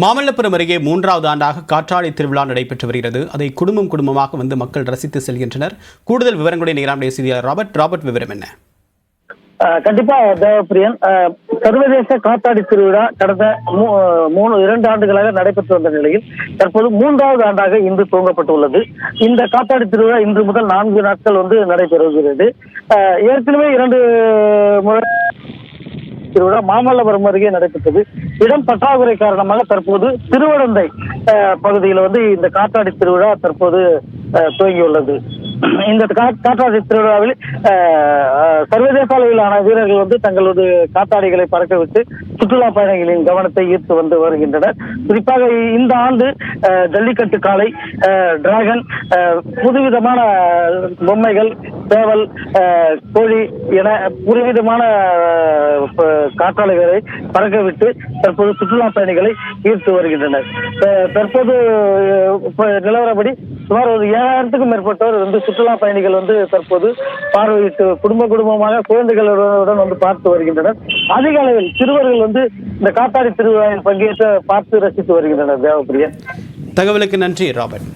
மாமல்லபுரம் அருகே மூன்றாவது ஆண்டாக காற்றாடி திருவிழா நடைபெற்று வருகிறது. அதை குடும்பம் குடும்பமாக வந்து மக்கள் ரசித்து செல்கின்றனர். கூடுதல் விவரங்களுடைய நிகராமுடைய செய்தியாளர் ராபர்ட். ராபர்ட் விவரம் என்ன? கண்டிப்பா தேவப்பிரியன். ஆஹ் சர்வதேச காத்தாடி திருவிழா கடந்த மூ- மூணு இரண்டு ஆண்டுகளாக நடைபெற்று வந்த நிலையில் தற்போது மூன்றாவது ஆண்டாக இன்று துவங்கப்பட்டுள்ளது. இந்த காத்தாடி திருவிழா இன்று முதல் நான்கு நாட்கள் வந்து நடைபெறுகிறது. ஆஹ் ஏற்கனவே இரண்டு முறை திருவிழா மாமல்லபுரம் அருகே நடைபெற்றது. இடம் பற்றாக்குறை காரணமாக தற்போது திருவடந்தை பகுதியில் வந்து இந்த காற்றாடி திருவிழா தற்போது துவங்கியுள்ளது. இந்த காற்றாடி திருவிழாவில் சர்வதேச அளவிலான வீரர்கள் வந்து தங்களது காத்தாடிகளை பறக்க விட்டு சுற்றுலா பயணிகளின் கவனத்தை ஈர்த்து வந்து வருகின்றனர். குறிப்பாக இந்த ஆண்டு அஹ், ஜல்லிக்கட்டு காளை அஹ், டிராகன் அஹ், புதுவிதமான பொம்மைகள் சேவல் கோழி என புதுவிதமான காற்றாலைகளை பறக்க விட்டு தற்போது சுற்றுலா பயணிகளை ஈர்த்து வருகின்றனர். தற்போது நிலவரப்படி சுமார் ஒரு ஏழாயிரத்துக்கும் மேற்பட்டோர் வந்து சுற்றுலா பயணிகள் வந்து தற்போது பார்வையிட்டு குடும்ப குடும்பமாக குழந்தைகளுடன் வந்து பார்த்து வருகின்றனர். அதிக அளவில் சிறுவர்கள் வந்து இந்த காத்தாடி திருவிழாவில் பங்கேற்று பார்த்து ரசித்து வருகின்றனர் தேவப்பிரியன் தகவலுக்கு நன்றி ராபர்ட்.